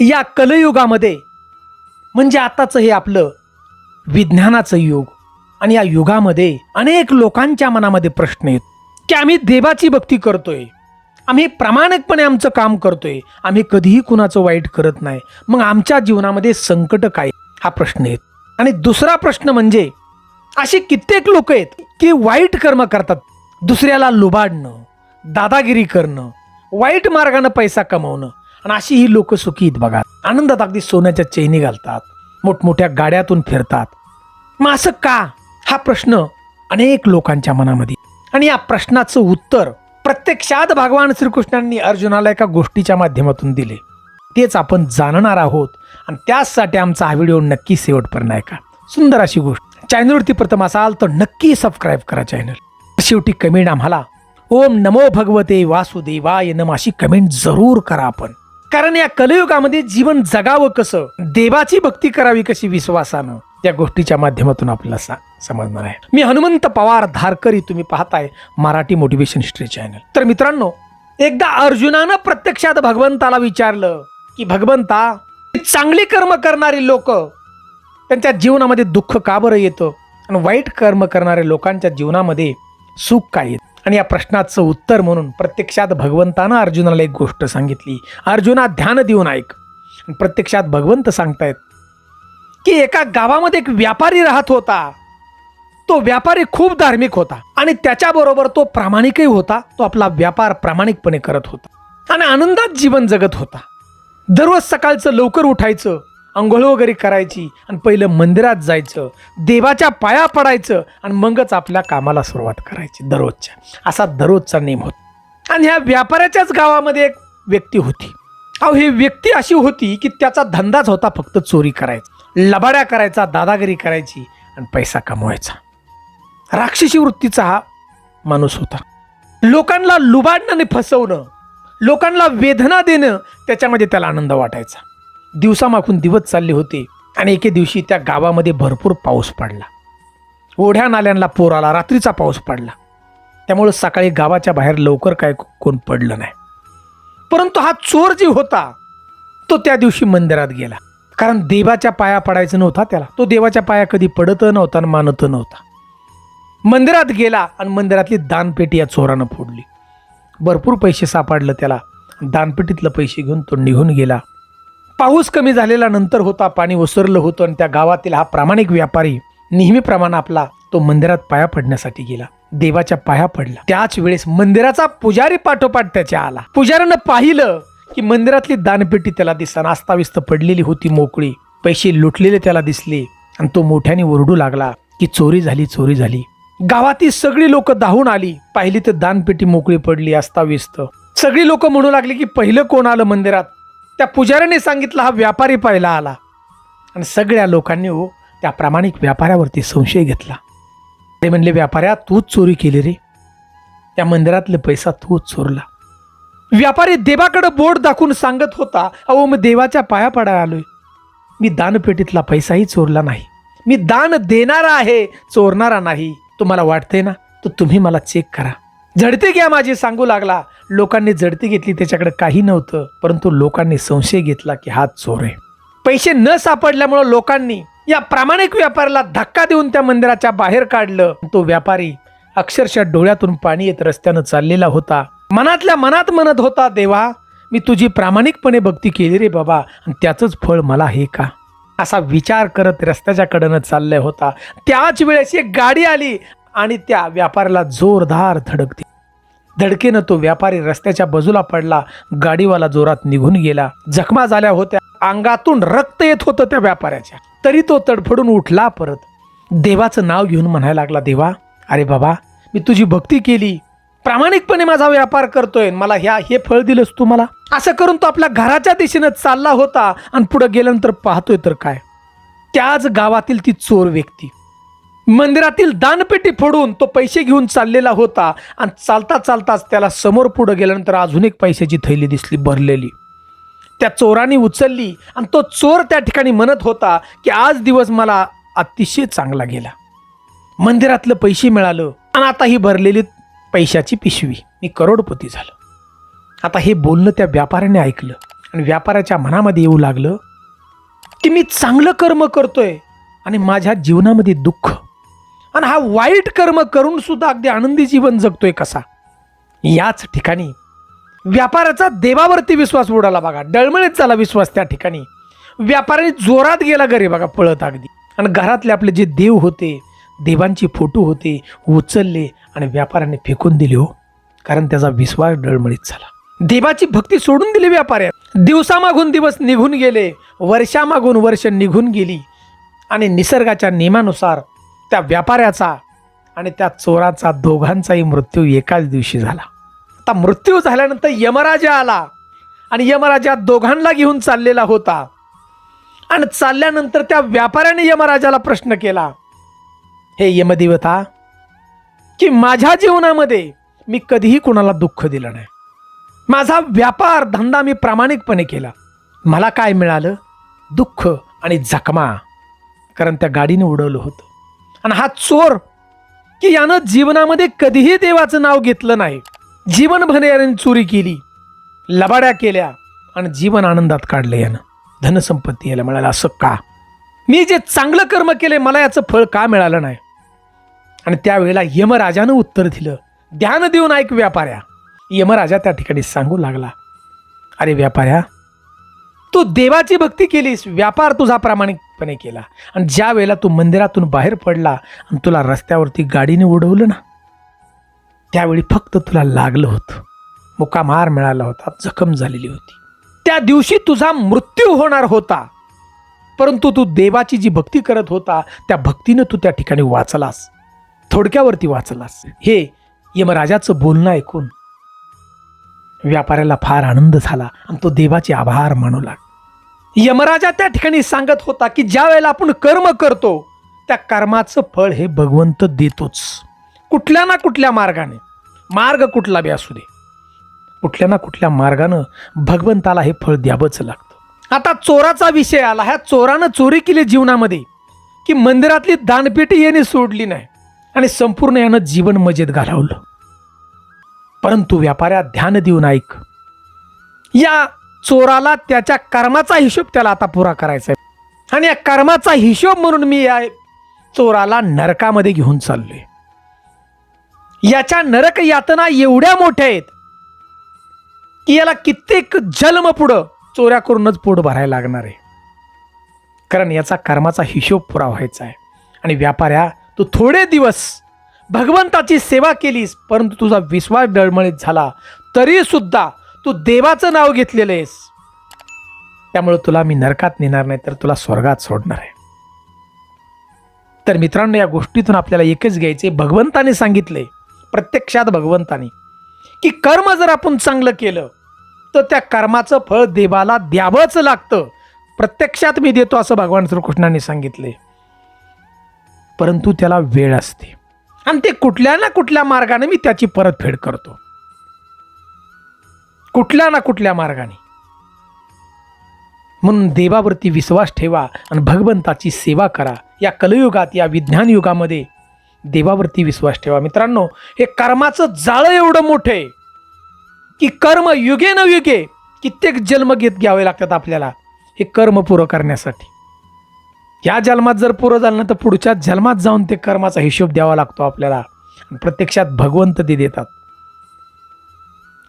या कलयुगामध्ये म्हणजे आताचं हे आपलं विज्ञानाचं युग आणि या युगामध्ये अनेक लोकांच्या मनामध्ये प्रश्न आहेत की आम्ही देवाची भक्ती करतोय आम्ही प्रामाणिकपणे आमचं काम करतोय आम्ही कधीही कुणाचं वाईट करत नाही. मग आमच्या जीवनामध्ये संकट काय? हा प्रश्न आहे. आणि दुसरा प्रश्न म्हणजे अशी कित्येक लोक आहेत की वाईट कर्म करतात दुसऱ्याला लुबाडणं दादागिरी करणं वाईट मार्गानं पैसा कमवणं आणि अशी ही लोक सुखी आहेत बघा. आनंदात अगदी सोन्याच्या चैनी घालतात मोठमोठ्या गाड्यातून फिरतात. मग असं का? हा प्रश्न अनेक लोकांच्या मनामध्ये. आणि या प्रश्नाचं उत्तर प्रत्यक्षात भगवान श्रीकृष्णांनी अर्जुनाला एका गोष्टीच्या माध्यमातून दिले. तेच आपण जाणणार आहोत आणि त्याचसाठी आमचा हा व्हिडिओ नक्की शेवटपर्यंत ऐका. सुंदर अशी गोष्ट. चॅनलवरती प्रथम असाल तर नक्की सबस्क्राईब करा चॅनल. शेवटी कमेंट आम्हाला. ओम नमो भगवते वासुदेवाय नम अशी कमेंट जरूर करा आपण. कारण या कलयुगामध्ये जीवन जगावं कसं? देवाची भक्ती करावी कशी विश्वासानं? त्या गोष्टीच्या माध्यमातून आपल्याला सा- समजणार आहे. मी हनुमंत पवार धारकरी तुम्ही पाहताय मराठी मोटिवेशन हिस्ट्री चॅनल तर मित्रांनो एकदा अर्जुनानं प्रत्यक्षात भगवंताला विचारलं की भगवंता चांगली कर्म करणारी लोक त्यांच्या जीवनामध्ये दुःख का बरं येतं? आणि वाईट कर्म करणाऱ्या लोकांच्या जीवनामध्ये सुख काय येतं? आणि या प्रश्नाचं उत्तर म्हणून प्रत्यक्षात भगवंतानं अर्जुनाला एक गोष्ट सांगितली. अर्जुना ध्यान देऊन ऐक. प्रत्यक्षात भगवंत सांगतायत की एका गावामध्ये एक व्यापारी राहत होता. तो व्यापारी खूप धार्मिक होता आणि त्याच्याबरोबर तो प्रामाणिकही होता. तो आपला व्यापार प्रामाणिकपणे करत होता. आणि आनंदात जीवन जगत होता. दररोज सकाळचं लवकर उठायचं आंघोळ वगैरे करायची आणि पहिलं मंदिरात जायचं देवाच्या पाया पडायचं आणि मगच आपल्या कामाला सुरुवात करायची दररोजच्या. असा दररोजचा नेम होता. आणि ह्या व्यापाऱ्याच्याच गावामध्ये एक व्यक्ती होती. अहो ही व्यक्ती अशी होती की त्याचा धंदाच होता फक्त चोरी करायचा. लबाड्या करायचा दादागिरी करायची आणि पैसा कमवायचा. राक्षसी वृत्तीचा हा माणूस होता. लोकांना लुबाडणं आणि फसवणं लोकांना वेदना देणं त्याच्यामध्ये त्याला आनंद वाटायचा. दिवसामागून दिवस चालले होते आणि एके दिवशी त्या गावामध्ये भरपूर पाऊस पडला. ओढ्या नाल्यांना पूर आला रात्रीचा पाऊस पडला. त्यामुळं सकाळी गावाच्या बाहेर लवकर काय कोण पडलं नाही. परंतु हा चोर जी होता तो त्या दिवशी मंदिरात गेला. कारण देवाच्या पाया पडायचं नव्हता त्याला. तो देवाच्या पाया कधी पडत नव्हता आणि मानत नव्हता. मंदिरात गेला आणि मंदिरातली दानपेटी या चोरानं फोडली. भरपूर पैसे सापडलं त्याला. दानपेटीतलं पैसे घेऊन तो निघून गेला. पाऊस कमी झालेला नंतर होता पाणी ओसरलं होतं आणि त्या गावातील हा प्रामाणिक व्यापारी नेहमीप्रमाणे आपला तो मंदिरात पाया पडण्यासाठी गेला. देवाच्या पाया पडला. त्याच वेळेस मंदिराचा पुजारी पाठोपाठ त्याच्या आला. पुजाऱ्यानं पाहिलं की मंदिरातली दानपेटी त्याला दिसा नास्ताविस्त पडलेली होती मोकळी. पैसे लुटलेले त्याला दिसले आणि तो मोठ्याने ओरडू लागला की चोरी झाली चोरी झाली. गावातील सगळी लोक धावून आली. पाहिली तर दानपेटी मोकळी पडली अस्ताव्यस्त. सगळी लोक म्हणू लागली की पहिलं कोण आलं मंदिरात? त्या पुजाऱ्याने सांगितलं हा व्यापारी पाहायला आला. आणि सगळ्या लोकांनी हो त्या प्रामाणिक व्यापाऱ्यावरती संशय घेतला. ते म्हणले व्यापाऱ्या तूच चोरी केली रे. त्या मंदिरातले पैसा तूच चोरला. व्यापारी देवाकडे बोट दाखवून सांगत होता अहो मी देवाच्या पाया पडायला आलोय. मी दानपेटीतला पैसाही चोरला नाही. मी दान देणारा आहे चोरणारा नाही. तुम्हाला वाटतंय ना? तर तुम्ही मला चेक करा. झडते घ्या माझी सांगू लागला. लोकांनी झडती घेतली त्याच्याकडे काही नव्हतं परंतु लोकांनी संशय घेतला की हा चोर आहे. पैसे न सापडल्यामुळं लोकांनी या प्रामाणिक व्यापाऱ्याला धक्का देऊन त्या मंदिराच्या बाहेर काढलं. तो व्यापारी अक्षरशः डोळ्यातून पाणी येत रस्त्यानं चाललेला होता. मनातल्या मनात म्हणत होता देवा मी तुझी प्रामाणिकपणे भक्ती केली रे बाबा आणि त्याचंच फळ मला हे का? असा विचार करत रस्त्याच्या कडनं चाललाय होता. त्याच वेळेस एक गाडी आली आणि त्या व्यापाऱ्याला जोरदार धडकते धडकेनं तो व्यापारी रस्त्याच्या बाजूला पडला गाडीवाला जोरात निघून गेला. जखमा झाल्या होत्या. अंगातून रक्त येत होतं त्या व्यापाऱ्याच्या. तरी तो तडफडून उठला परत. देवाचं नाव घेऊन म्हणायला लागला देवा अरे बाबा मी तुझी भक्ती केली. प्रामाणिकपणे माझा व्यापार करतोय. मला ह्या हे फळ दिलंस तू मला. असं करून तो आपल्या घराच्या दिशेनं चालला होता आणि पुढे गेल्यानंतर पाहतोय तर काय. त्याच गावातील ती चोर व्यक्ती. मंदिरातील दानपेटी फोडून तो पैसे घेऊन चाललेला होता. आणि चालता चालताच त्याला समोर पुढं गेल्यानंतर अजून एक पैशाची थैली दिसली भरलेली. त्या चोराने उचलली आणि तो चोर त्या ठिकाणी म्हणत होता की आज दिवस मला अतिशय चांगला गेला. मंदिरातलं पैसे मिळालं आणि आता ही भरलेली पैशाची पिशवी. मी करोडपती झालो. आता हे बोलणं त्या व्यापाऱ्याने ऐकलं आणि व्यापाऱ्याच्या मनामध्ये येऊ लागलं की मी चांगलं कर्म करतोय आणि माझ्या जीवनामध्ये दुःख आणि हा वाईट कर्म करून सुद्धा अगदी आनंदी जीवन जगतोय कसा? याच ठिकाणी व्यापाराचा देवावरती विश्वास उडाला बघा. डळमळीत झाला विश्वास त्या ठिकाणी. व्यापारी जोरात गेला घरी बघा पळत अगदी. आणि घरातले आपले जे देव होते देवांचे फोटो होते उचलले आणि व्यापाऱ्याने फेकून दिले हो. कारण त्याचा विश्वास डळमळीत झाला. देवाची भक्ती सोडून दिली व्यापाऱ्यात दिवसामागून दिवस निघून गेले वर्षामागून वर्ष निघून गेली. आणि निसर्गाच्या नियमानुसार त्या व्यापाऱ्याचा आणि त्या चोराचा दोघांचाही मृत्यू एकाच दिवशी झाला. आता मृत्यू झाल्यानंतर यमराजा आला आणि यमराजा दोघांना घेऊन चाललेला होता. आणि चालल्यानंतर त्या व्यापाऱ्याने यमराजाला प्रश्न केला हे यमदेवता की माझ्या जीवनामध्ये मी कधीही कोणाला दुःख दिलं नाही. माझा व्यापार धंदा मी प्रामाणिकपणे केला. मला काय मिळालं? दुःख आणि जखमा. कारण त्या गाडीने उडवलं होतं. आणि हा चोर की यानं जीवनामध्ये कधीही देवाचं नाव घेतलं नाही. जीवनभर याने चोरी केली लबाड्या केल्या आणि जीवन आनंदात काढलं यानं. धनसंपत्ती याला मिळालं असं का? मी जे चांगलं कर्म केले मला याचं फळ का मिळालं नाही? आणि त्यावेळेला यमराजानं उत्तर दिलं ध्यान देऊन ऐक व्यापाऱ्या. यमराजा त्या ठिकाणी सांगू लागला अरे व्यापाऱ्या तू देवाची भक्ती केलीस व्यापार तुझा प्रामाणिक निश्चितपणे केला. आणि ज्या वेळेला तू मंदिरातून बाहेर पडला आणि तुला रस्त्यावरती गाडीने उडवलं ना त्यावेळी फक्त तुला लागलं होतं. मुकामार मिळाला होता जखम झालेली होती. त्या दिवशी तुझा मृत्यू होणार होता. परंतु तू देवाची जी भक्ती करत होता त्या भक्तीनं तू त्या ठिकाणी वाचलास. थोडक्यावरती वाचलास. हे यमराजाचं बोलणं ऐकून व्यापाऱ्याला फार आनंद झाला आणि तो देवाचे आभार मानू लागला. यमराजा त्या ठिकाणी सांगत होता की ज्या वेळेला आपण कर्म करतो त्या कर्माचं फळ हे भगवंत देतोच. कुठल्या ना कुठल्या मार्गाने. मार्ग कुठला बी असू दे. कुठल्या ना कुठल्या मार्गानं भगवंताला हे फळ द्यावंच लागतं. आता चोराचा विषय आला. ह्या चोरानं चोरी केली जीवनामध्ये की मंदिरातली दानपेटी याने सोडली नाही आणि संपूर्ण यानं जीवन मजेत घालवलं. परंतु व्यापाऱ्या ध्यान देऊन ऐक. या चोराला त्याच्या कर्माचा हिशोब त्याला आता पुरा करायचा आहे. आणि या कर्माचा हिशोब म्हणून मी या चोराला नरकामध्ये घेऊन चाललोय. याच्या नरक यातना एवढ्या मोठ्या आहेत की याला कित्येक जन्म पुढं चोऱ्या करूनच पोट भरायला लागणार आहे. कारण याचा कर्माचा हिशोब पुरा व्हायचा आहे. आणि व्यापाऱ्या तू थोडे दिवस भगवंताची सेवा केलीस परंतु तुझा विश्वास डळमळीत झाला तरी सुद्धा तू देवाचं नाव घेतलेलं आहेस. त्यामुळे तुला मी नरकात नेणार नाही तर तुला स्वर्गात सोडणार आहे. तर मित्रांनो या गोष्टीतून आपल्याला एकच घ्यायचे भगवंताने सांगितले प्रत्यक्षात भगवंताने की कर्म जर आपण चांगलं केलं तर त्या कर्माचं फळ देवाला द्यावंच लागतं. प्रत्यक्षात मी देतो असं भगवान श्रीकृष्णाने सांगितले परंतु त्याला वेळ असते. आणि ते कुठल्या ना कुठल्या मार्गाने मी त्याची परतफेड करतो. कुठल्या ना कुठल्या मार्गाने. म्हणून देवावरती विश्वास ठेवा आणि भगवंताची सेवा करा. या कलयुगात या विज्ञान युगामध्ये देवावरती विश्वास ठेवा. मित्रांनो हे कर्माचं जाळं एवढं मोठं आहे की कर्म युगे न युगे कित्येक जन्म घेत घ्यावे लागतात आपल्याला. हे कर्म पुरं करण्यासाठी. या जन्मात जर पुरं झालं ना तर पुढच्या जन्मात जाऊन ते कर्माचा हिशोब द्यावा लागतो आपल्याला. आणि प्रत्यक्षात भगवंत ते देतात.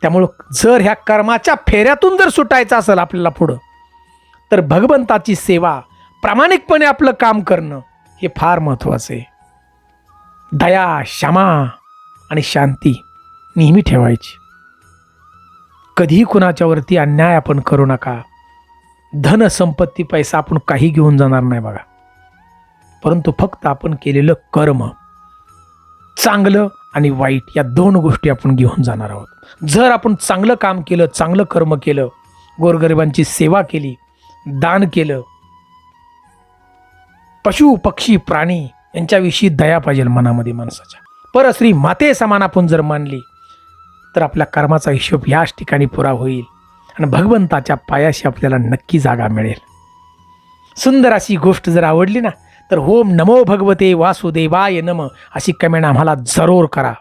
त्यामुळं जर ह्या कर्माच्या फेऱ्यातून जर सुटायचं असेल आपल्याला पुढं तर भगवंताची सेवा प्रामाणिकपणे आपलं काम करणं हे फार महत्त्वाचं आहे. दया क्षमा आणि शांती नेहमी ठेवायची. कधीही कुणाच्यावरती अन्याय आपण करू नका. धन संपत्ती पैसा आपण काही घेऊन जाणार नाही बघा. परंतु फक्त आपण केलेलं कर्म चांगलं आणि वाईट या दोन गोष्टी आपण घेऊन जाणार आहोत. जर आपण चांगलं काम केलं चांगलं कर्म केलं गोरगरिबांची सेवा केली दान केलं पशु पक्षी प्राणी यांच्याविषयी दया पाहिजे मनामध्ये माणसाच्या. परश्री माते समान आपण जर मानली तर आपल्या कर्माचा हिशोब याच ठिकाणी पुरा होईल आणि भगवंताच्या पायाशी आपल्याला नक्की जागा मिळेल. सुंदर अशी गोष्ट जर आवडली ना तर होम नमो भगवते वासुदेवाय नम अशी कमेंट आम्हाला जरूर करा.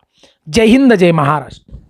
जय हिंद जय महाराष्ट्र.